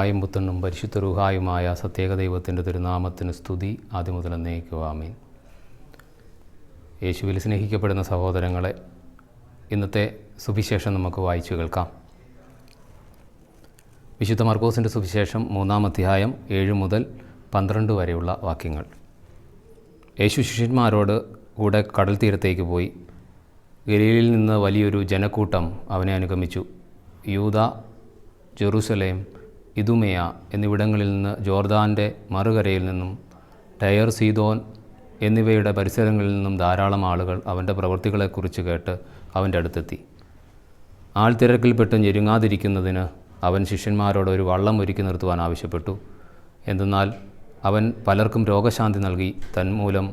പവായും പുത്തനും പരിശുദ്ധ റുഹായുമായ സത്യേക ദൈവത്തിന്റെ തിരുനാമത്തിന് സ്തുതി. ആദ്യം മുതൽ എന്നേക്കുവാമീൻ യേശുവിൽ സ്നേഹിക്കപ്പെടുന്ന സഹോദരങ്ങളെ ഇന്നത്തെ സുവിശേഷം നമുക്ക് വായിച്ചു കേൾക്കാം. വിശുദ്ധ മർക്കോസിന്റെ സുവിശേഷം മൂന്നാം അധ്യായം ഏഴ് മുതൽ പന്ത്രണ്ട് വരെയുള്ള വാക്യങ്ങൾ. യേശു ശിഷ്യന്മാരോട് കൂടെ കടൽ തീരത്തേക്ക് പോയി. ഗലീലിൽ നിന്ന് വലിയൊരു ജനക്കൂട്ടം അവനെ അനുഗമിച്ചു. യൂത ജെറൂസലേം ഇതുമയ എന്നിവിടങ്ങളിൽ നിന്ന് ജോർദാന്റെ മറുകരയിൽ നിന്നും ടയർ സീതോൻ എന്നിവയുടെ പരിസരങ്ങളിൽ നിന്നും ധാരാളം ആളുകൾ അവന്റെ പ്രവൃത്തികളെക്കുറിച്ച് കേട്ട് അവന്റെ അടുത്തെത്തി. ആൾത്തിരക്കിൽപ്പെട്ട് ഞെരുങ്ങാതിരിക്കുന്നതിന് അവൻ ശിഷ്യന്മാരോട് ഒരു വള്ളം ഒരുക്കി നിർത്തുവാൻ ആവശ്യപ്പെട്ടു. എന്തെന്നാൽ അവൻ പലർക്കും രോഗശാന്തി നൽകി. തന്മൂലം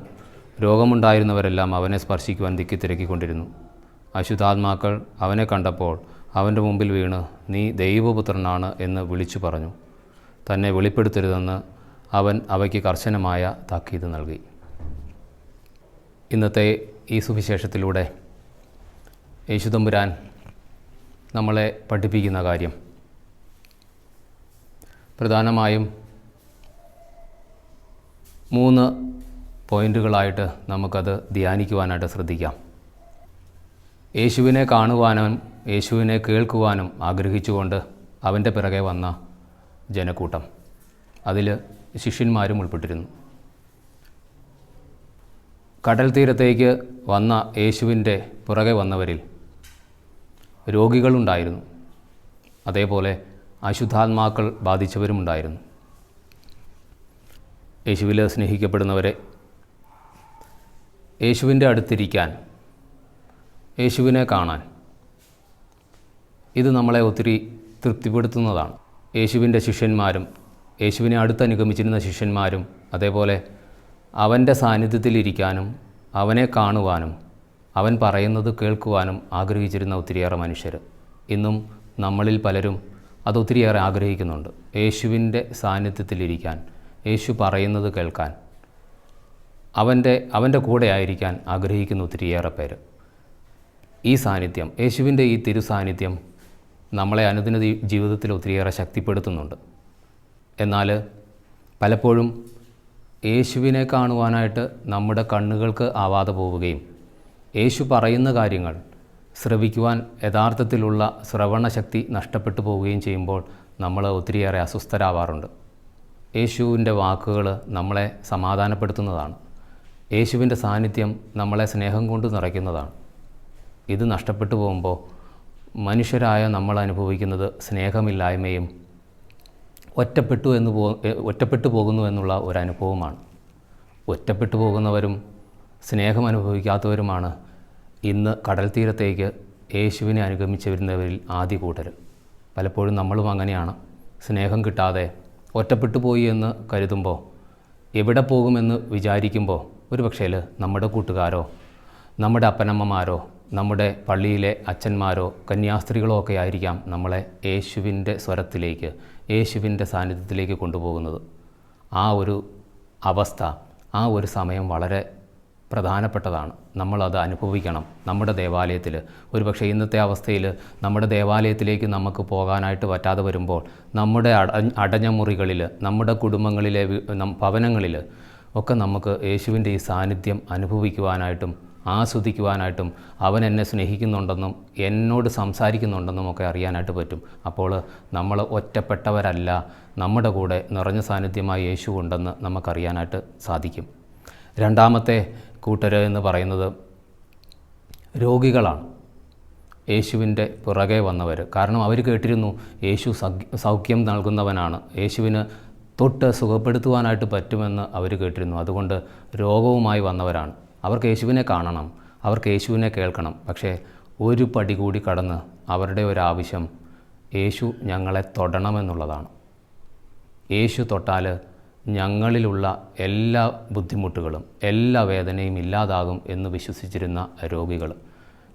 രോഗമുണ്ടായിരുന്നവരെല്ലാം അവനെ സ്പർശിക്കുവാൻ ദിക്കി തിരക്കിക്കൊണ്ടിരുന്നു. അശുദ്ധാത്മാക്കൾ അവനെ കണ്ടപ്പോൾ അവന്റെ മുമ്പിൽ വീണ് നീ ദൈവപുത്രനാണ് എന്ന് വിളിച്ചു പറഞ്ഞു. തന്നെ വെളിപ്പെടുത്തരുതെന്ന് അവൻ അവയ്ക്ക് കർശനമായ താക്കീത് നൽകി. ഇന്നത്തെ ഈ സുവിശേഷത്തിലൂടെ യേശുതമ്പുരാൻ നമ്മളെ പഠിപ്പിക്കുന്ന കാര്യം. പ്രധാനമായും മൂന്ന് പോയിന്റുകളായിട്ട് നമുക്കത് ധ്യാനിക്കുവാനായിട്ട് ശ്രദ്ധിക്കാം. യേശുവിനെ കാണുവാനും യേശുവിനെ കേൾക്കുവാനും ആഗ്രഹിച്ചുകൊണ്ട് അവന്റെ പിറകെ വന്ന ജനക്കൂട്ടം. അതിൽ ശിഷ്യന്മാരും ഉൾപ്പെട്ടിരുന്നു. കടൽ തീരത്തേക്ക് വന്ന യേശുവിന്റെ പുറകെ വന്നവരിൽ രോഗികളുണ്ടായിരുന്നു അതേപോലെ അശുദ്ധാത്മാക്കൾ ബാധിച്ചവരുമുണ്ടായിരുന്നു യേശുവിൽ സ്നേഹിക്കപ്പെടുന്നവരെ യേശുവിന്റെ അടുത്തിരിക്കാൻ യേശുവിനെ കാണാൻ. ഇത് നമ്മളെ ഒത്തിരി തൃപ്തിപ്പെടുത്തുന്നതാണ്. യേശുവിന്റെ ശിഷ്യന്മാരും യേശുവിനെ അടുത്ത് അനുഗമിച്ചിരുന്ന ശിഷ്യന്മാരും അതേപോലെ അവന്റെ സാന്നിധ്യത്തിലിരിക്കാനും അവനെ കാണുവാനും അവൻ പറയുന്നത് കേൾക്കുവാനും ആഗ്രഹിച്ചിരുന്ന ഒത്തിരിയേറെ മനുഷ്യർ. ഇന്നും നമ്മളിൽ പലരും അതൊത്തിരിയേറെ ആഗ്രഹിക്കുന്നുണ്ട്. യേശുവിന്റെ സാന്നിധ്യത്തിലിരിക്കാൻ യേശു പറയുന്നത് കേൾക്കാൻ അവന്റെ അവന്റെ കൂടെ ആയിരിക്കാൻ ആഗ്രഹിക്കുന്ന ഒത്തിരിയേറെ പേര്. ഈ സാന്നിധ്യം യേശുവിന്റെ ഈ തിരുസാന്നിധ്യം നമ്മളെ അനുദിന ജീവിതത്തിൽ ഒത്തിരിയേറെ ശക്തിപ്പെടുത്തുന്നുണ്ട്. എന്നാൽ പലപ്പോഴും യേശുവിനെ കാണുവാനായിട്ട് നമ്മുടെ കണ്ണുകൾക്ക് ആവാതെ പോവുകയും യേശു പറയുന്ന കാര്യങ്ങൾ ശ്രവിക്കുവാൻ യഥാർത്ഥത്തിലുള്ള ശ്രവണശക്തി നഷ്ടപ്പെട്ടു പോവുകയും ചെയ്യുമ്പോൾ നമ്മൾ ഒത്തിരിയേറെ അസ്വസ്ഥരാവാറുണ്ട്. യേശുവിന്റെ വാക്കുകൾ നമ്മളെ സമാധാനപ്പെടുത്തുന്നതാണ്. യേശുവിന്റെ സാന്നിധ്യം നമ്മളെ സ്നേഹം കൊണ്ട് നിറയ്ക്കുന്നതാണ്. ഇത് നഷ്ടപ്പെട്ടു പോകുമ്പോൾ മനുഷ്യരായ നമ്മൾ അനുഭവിക്കുന്നത് സ്നേഹമില്ലായ്മയും ഒറ്റപ്പെട്ടു എന്ന് പോ ഒറ്റപ്പെട്ടു പോകുന്നു എന്നുള്ള ഒരു അനുഭവമാണ് ഒറ്റപ്പെട്ടു പോകുന്നവരും സ്നേഹം അനുഭവിക്കാത്തവരുമാണ് ഇന്ന് കടൽ തീരത്തേക്ക് യേശുവിനെ അനുഗമിച്ച് വരുന്നവരിൽ ആദ്യ കൂട്ടർ പലപ്പോഴും നമ്മളും അങ്ങനെയാണ്. സ്നേഹം കിട്ടാതെ ഒറ്റപ്പെട്ടു പോയി എന്ന് കരുതുമ്പോൾ എവിടെ പോകുമെന്ന് വിചാരിക്കുമ്പോൾ ഒരു പക്ഷേ നമ്മുടെ കൂട്ടുകാരോ നമ്മുടെ അപ്പനമ്മമാരോ നമ്മുടെ പള്ളിയിലെ അച്ഛന്മാരോ കന്യാസ്ത്രീകളോ ഒക്കെ ആയിരിക്കാം നമ്മളെ യേശുവിന്റെ സ്വരത്തിലേക്ക് യേശുവിന്റെ സാന്നിധ്യത്തിലേക്ക് കൊണ്ടുപോകുന്നത്. ആ ഒരു അവസ്ഥ ആ ഒരു സമയം വളരെ പ്രധാനപ്പെട്ടതാണ്. നമ്മളത് അനുഭവിക്കണം നമ്മുടെ ദേവാലയത്തിൽ. ഒരുപക്ഷെ ഇന്നത്തെ അവസ്ഥയിൽ നമ്മുടെ ദേവാലയത്തിലേക്ക് നമുക്ക് പോകാനായിട്ട് പറ്റാതെ വരുമ്പോൾ നമ്മുടെ അട അടഞ്ഞ മുറികളിൽ നമ്മുടെ കുടുംബങ്ങളിലെ ഭവനങ്ങളിൽ ഒക്കെ നമുക്ക് യേശുവിന്റെ ഈ സാന്നിധ്യം അനുഭവിക്കുവാനായിട്ടും ആസ്വദിക്കുവാനായിട്ടും അവൻ എന്നെ സ്നേഹിക്കുന്നുണ്ടെന്നും എന്നോട് സംസാരിക്കുന്നുണ്ടെന്നും ഒക്കെ അറിയാനായിട്ട് പറ്റും. അപ്പോൾ നമ്മൾ ഒറ്റപ്പെട്ടവരല്ല നമ്മുടെ കൂടെ നിറഞ്ഞ സാന്നിധ്യമായ യേശു ഉണ്ടെന്ന് നമുക്കറിയാനായിട്ട് സാധിക്കും. രണ്ടാമത്തെ കൂട്ടർ എന്ന് പറയുന്നത് രോഗികളാണ്. യേശുവിന്റെ പുറകെ വന്നവർ. കാരണം അവർ കേട്ടിരുന്നു യേശു സൗഖ്യം നൽകുന്നവനാണ്. യേശുവിന് തൊട്ട് സുഖപ്പെടുത്തുവാനായിട്ട് പറ്റുമെന്ന് അവർ കേട്ടിരുന്നു. അതുകൊണ്ട് രോഗവുമായി വന്നവരാണ്. അവർക്ക് യേശുവിനെ കാണണം അവർക്ക് യേശുവിനെ കേൾക്കണം. പക്ഷേ ഒരു പടി കൂടി കടന്ന് അവരുടെ ഒരാവശ്യം യേശു ഞങ്ങളെ തൊടണമെന്നുള്ളതാണ്. യേശു തൊട്ടാൽ ഞങ്ങളിലുള്ള എല്ലാ ബുദ്ധിമുട്ടുകളും എല്ലാ വേദനയും ഇല്ലാതാകും എന്ന് വിശ്വസിച്ചിരുന്ന രോഗികൾ.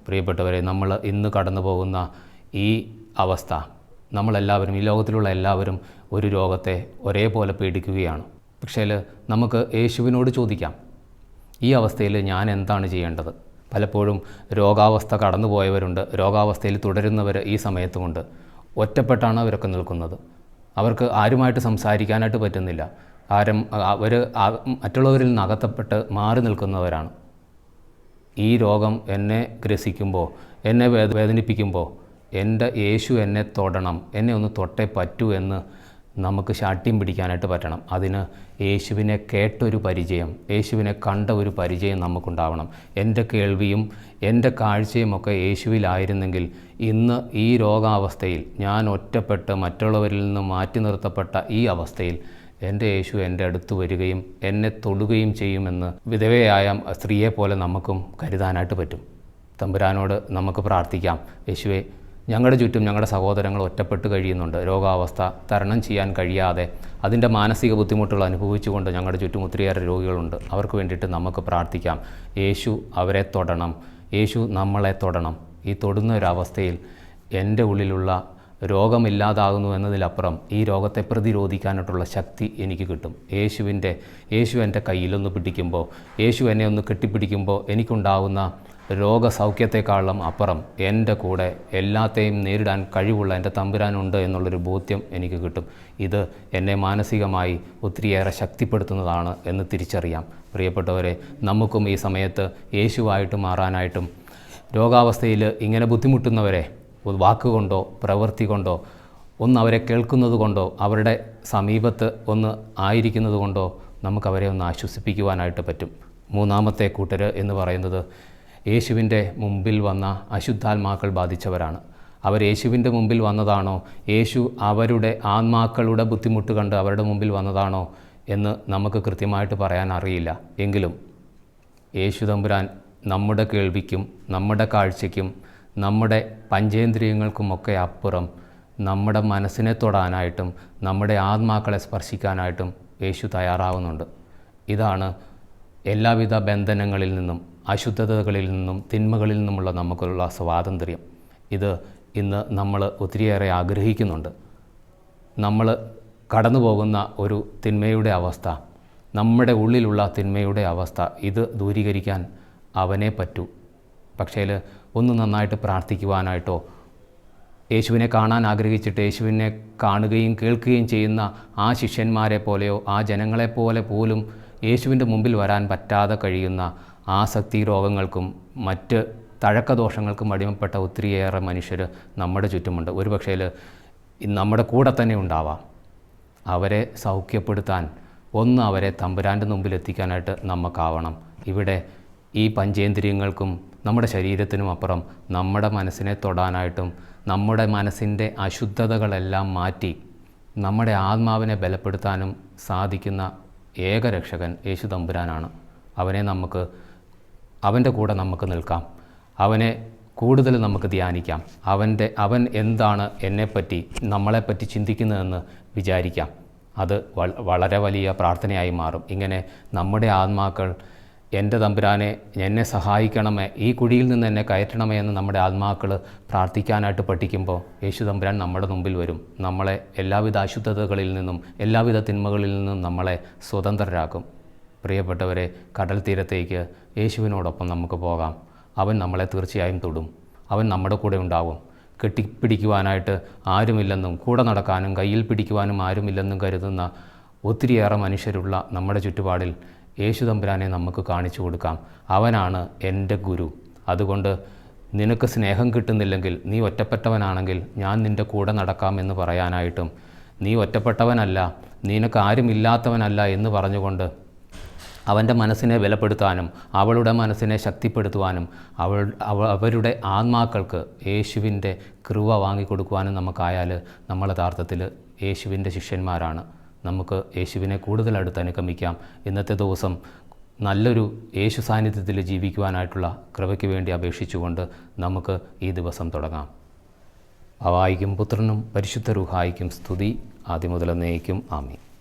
പ്രിയപ്പെട്ടവരെ നമ്മൾ ഇന്ന് കടന്നു പോകുന്ന ഈ അവസ്ഥ നമ്മളെല്ലാവരും ഈ ലോകത്തിലുള്ള എല്ലാവരും ഒരു രോഗത്തെ ഒരേപോലെ പേടിക്കുകയാണ് പക്ഷേ നമുക്ക് യേശുവിനോട് ചോദിക്കാം. ഈ അവസ്ഥയിൽ ഞാൻ എന്താണ് ചെയ്യേണ്ടത്? പലപ്പോഴും രോഗാവസ്ഥ കടന്നുപോയവരുണ്ട് രോഗാവസ്ഥയിൽ തുടരുന്നവർ ഈ സമയത്തുമുണ്ട്. ഒറ്റപ്പെട്ടാണ് അവരൊക്കെ നിൽക്കുന്നത്. അവർക്ക് ആരുമായിട്ട് സംസാരിക്കാനായിട്ട് പറ്റുന്നില്ല. ആരും അവർ മറ്റുള്ളവരിൽ നിന്ന് മാറി നിൽക്കുന്നവരാണ്. ഈ രോഗം എന്നെ ഗ്രസിക്കുമ്പോൾ എന്നെ വേദ വേദനിപ്പിക്കുമ്പോൾ എന്റെ യേശു എന്നെ തൊടണം എന്നെ ഒന്ന് തൊട്ടേ പറ്റൂ എന്ന് നമുക്ക് ശാഠ്യം പിടിക്കാനായിട്ട് പറ്റണം. അതിന് യേശുവിനെ കേട്ടൊരു പരിചയം യേശുവിനെ കണ്ട ഒരു പരിചയം നമുക്കുണ്ടാവണം. എന്റെ കേൾവിയും എന്റെ കാഴ്ചയും ഒക്കെ യേശുവിലായിരുന്നെങ്കിൽ ഇന്ന് ഈ രോഗാവസ്ഥയിൽ ഞാൻ ഒറ്റപ്പെട്ട് മറ്റുള്ളവരിൽ നിന്ന് മാറ്റി നിർത്തപ്പെട്ട ഈ അവസ്ഥയിൽ എന്റെ യേശു എന്റെ അടുത്ത് വരികയും എന്നെ തൊടുകയും ചെയ്യുമെന്ന് വിധവയായ സ്ത്രീയെ പോലെ നമുക്കും കരുതാനായിട്ട് പറ്റും. തമ്പുരാനോട് നമുക്ക് പ്രാർത്ഥിക്കാം. യേശുവെ ഞങ്ങളുടെ ചുറ്റും ഞങ്ങളുടെ സഹോദരങ്ങൾ ഒറ്റപ്പെട്ട് കഴിയുന്നുണ്ട്. രോഗാവസ്ഥ തരണം ചെയ്യാൻ കഴിയാതെ അതിന്റെ മാനസിക ബുദ്ധിമുട്ടുകൾ അനുഭവിച്ചുകൊണ്ട് ഞങ്ങളുടെ ചുറ്റും ഒത്തിരിയേറെ രോഗികളുണ്ട്. അവർക്ക് വേണ്ടിയിട്ട് നമുക്ക് പ്രാർത്ഥിക്കാം. യേശു അവരെ തൊടണം. യേശു നമ്മളെ തൊടണം. ഈ തൊടുന്ന ഒരവസ്ഥയിൽ എന്റെ ഉള്ളിലുള്ള രോഗമില്ലാതാകുന്നു എന്നതിലപ്പുറം ഈ രോഗത്തെ പ്രതിരോധിക്കാനായിട്ടുള്ള ശക്തി എനിക്ക് കിട്ടും. യേശുവിന്റെ യേശു എന്റെ കയ്യിലൊന്ന് പിടിക്കുമ്പോൾ യേശു എന്നെ ഒന്ന് കെട്ടിപ്പിടിക്കുമ്പോൾ എനിക്കുണ്ടാകുന്ന രോഗസൗഖ്യത്തെക്കാളും അപ്പുറം എന്റെ കൂടെ എല്ലാത്തെയും നേരിടാൻ കഴിവുള്ള എന്റെ തമ്പുരാനുണ്ട് എന്നുള്ളൊരു ബോധ്യം എനിക്ക് കിട്ടും. ഇത് എന്നെ മാനസികമായി ഒത്തിരിയേറെ ശക്തിപ്പെടുത്തുന്നതാണ് എന്ന് തിരിച്ചറിയാം. പ്രിയപ്പെട്ടവരെ നമുക്കും ഈ സമയത്ത് യേശുവായിട്ട് മാറാനായിട്ടും രോഗാവസ്ഥയിൽ ഇങ്ങനെ ബുദ്ധിമുട്ടുന്നവരെ വാക്കുകൊണ്ടോ പ്രവൃത്തി കൊണ്ടോ ഒന്ന് അവരെ കേൾക്കുന്നത് കൊണ്ടോ അവരുടെ സമീപത്ത് ഒന്ന് ആയിരിക്കുന്നത് കൊണ്ടോ നമുക്കവരെ ഒന്ന് ആശ്വസിപ്പിക്കുവാനായിട്ട് പറ്റും. മൂന്നാമത്തെ കൂട്ടർ എന്ന് പറയുന്നത് യേശുവിന്റെ മുമ്പിൽ വന്ന അശുദ്ധാത്മാക്കൾ ബാധിച്ചവരാണ്. അവർ യേശുവിന്റെ മുമ്പിൽ വന്നതാണോ? യേശു അവരുടെ ആത്മാക്കളുടെ ബുദ്ധിമുട്ട് കണ്ട് അവരുടെ മുമ്പിൽ വന്നതാണോ എന്ന് നമുക്ക് കൃത്യമായിട്ട് പറയാൻ അറിയില്ല. എങ്കിലും യേശു തമ്പുരാൻ നമ്മുടെ കേൾവിക്കും നമ്മുടെ കാഴ്ചയ്ക്കും നമ്മുടെ പഞ്ചേന്ദ്രിയങ്ങൾക്കുമൊക്കെ അപ്പുറം നമ്മുടെ മനസ്സിനെ തൊടാനായിട്ടും നമ്മുടെ ആത്മാക്കളെ സ്പർശിക്കാനായിട്ടും യേശു തയ്യാറാവുന്നുണ്ട്. ഇതാണ് എല്ലാവിധ ബന്ധനങ്ങളിൽ നിന്നും അശുദ്ധതകളിൽ നിന്നും തിന്മകളിൽ നിന്നുമുള്ള നമുക്കുള്ള സ്വാതന്ത്ര്യം. ഇത് ഇന്ന് നമ്മൾ ഒത്തിരിയേറെ ആഗ്രഹിക്കുന്നുണ്ട്. നമ്മൾ കടന്നു പോകുന്ന ഒരു തിന്മയുടെ അവസ്ഥ നമ്മുടെ ഉള്ളിലുള്ള തിന്മയുടെ അവസ്ഥ ഇത് ദൂരീകരിക്കാൻ അവനെ പറ്റൂ. പക്ഷേ ഒന്ന് നന്നായിട്ട് പ്രാർത്ഥിക്കുവാനായിട്ടോ യേശുവിനെ കാണാൻ ആഗ്രഹിച്ചിട്ട് യേശുവിനെ കാണുകയും കേൾക്കുകയും ചെയ്യുന്ന ആ ശിഷ്യന്മാരെ പോലെയോ ആ ജനങ്ങളെപ്പോലെ പോലും യേശുവിന്റെ മുമ്പിൽ വരാൻ പറ്റാതെ കഴിയുന്ന ആസക്തി രോഗങ്ങൾക്കും മറ്റ് തഴക്കദോഷങ്ങൾക്കും അടിമപ്പെട്ട ഒത്തിരിയേറെ മനുഷ്യർ നമ്മുടെ ചുറ്റുമുണ്ട്. ഒരു പക്ഷേ നമ്മുടെ കൂടെ തന്നെ ഉണ്ടാവാം. അവരെ സൗഖ്യപ്പെടുത്താൻ ഒന്ന് അവരെ തമ്പുരാന്റെ മുമ്പിൽ എത്തിക്കാനായിട്ട് നമുക്കാവണം ഇവിടെ ഈ പഞ്ചേന്ദ്രിയങ്ങൾക്കും നമ്മുടെ ശരീരത്തിനും അപ്പുറം നമ്മുടെ മനസ്സിനെ തൊടാനായിട്ടും നമ്മുടെ മനസ്സിന്റെ അശുദ്ധതകളെല്ലാം മാറ്റി നമ്മുടെ ആത്മാവിനെ ബലപ്പെടുത്താനും സാധിക്കുന്ന ഏക രക്ഷകൻ യേശു തമ്പുരാനാണ്. അവനെ നമുക്ക് അവന്റെ കൂടെ നമുക്ക് നിൽക്കാം. അവനെ കൂടുതൽ നമുക്ക് ധ്യാനിക്കാം. അവന്റെ അവൻ എന്താണ് എന്നെപ്പറ്റി നമ്മളെപ്പറ്റി ചിന്തിക്കുന്നതെന്ന് വിചാരിക്കാം. അത് വളരെ വലിയ പ്രാർത്ഥനയായി മാറും. ഇങ്ങനെ നമ്മുടെ ആത്മാക്കൾ എന്റെ തമ്പുരാനെ എന്നെ സഹായിക്കണമേ ഈ കുഴിയിൽ നിന്ന് എന്നെ കയറ്റണമേ എന്ന് നമ്മുടെ ആത്മാക്കൾ പ്രാർത്ഥിക്കാനായിട്ട് പഠിക്കുമ്പോൾ യേശു തമ്പുരാൻ നമ്മുടെ മുമ്പിൽ വരും. നമ്മളെ എല്ലാവിധ അശുദ്ധതകളിൽ നിന്നും എല്ലാവിധ തിന്മകളിൽ നിന്നും നമ്മളെ സ്വതന്ത്രരാക്കും. പ്രിയപ്പെട്ടവരെ കടൽ തീരത്തേക്ക് യേശുവിനോടൊപ്പം നമുക്ക് പോകാം. അവൻ നമ്മളെ തീർച്ചയായും തൊടും. അവൻ നമ്മുടെ കൂടെ ഉണ്ടാവും. കെട്ടിപ്പിടിക്കുവാനായിട്ട് ആരുമില്ലെന്നും കൂടെ നടക്കാനും കയ്യിൽ പിടിക്കുവാനും ആരുമില്ലെന്നും കരുതുന്ന ഒത്തിരിയേറെ മനുഷ്യരുള്ള നമ്മുടെ ചുറ്റുപാടിൽ യേശു തമ്പുരാനെ നമുക്ക് കാണിച്ചു കൊടുക്കാം. അവനാണ് എന്റെ ഗുരു. അതുകൊണ്ട് നിനക്ക് സ്നേഹം കിട്ടുന്നില്ലെങ്കിൽ നീ ഒറ്റപ്പെട്ടവനാണെങ്കിൽ ഞാൻ നിന്റെ കൂടെ നടക്കാം എന്ന് പറയാനായിട്ടും നീ ഒറ്റപ്പെട്ടവനല്ല നിനക്ക് ആരുമില്ലാത്തവനല്ല എന്ന് പറഞ്ഞുകൊണ്ട് അവന്റെ മനസ്സിനെ വിലപ്പെടുത്താനും അവളുടെ മനസ്സിനെ ശക്തിപ്പെടുത്തുവാനും അവൾ അവ അവരുടെ ആത്മാക്കൾക്ക് യേശുവിന്റെ കൃപ വാങ്ങിക്കൊടുക്കുവാനും നമുക്കായാൽ നമ്മൾ യഥാർത്ഥത്തിൽ യേശുവിന്റെ ശിഷ്യന്മാരാണ്. നമുക്ക് യേശുവിനെ കൂടുതൽ അടുത്ത് അനുഗമിക്കാം. ഇന്നത്തെ ദിവസം നല്ലൊരു യേശു സാന്നിധ്യത്തിൽ ജീവിക്കുവാനായിട്ടുള്ള കൃപയ്ക്ക് വേണ്ടി അപേക്ഷിച്ചുകൊണ്ട് നമുക്ക് ഈ ദിവസം തുടങ്ങാം. അവായിക്കും പുത്രനും പരിശുദ്ധ റുഹായിക്കും സ്തുതി. ആദ്യം മുതൽ എന്നേക്കും. ആമീൻ.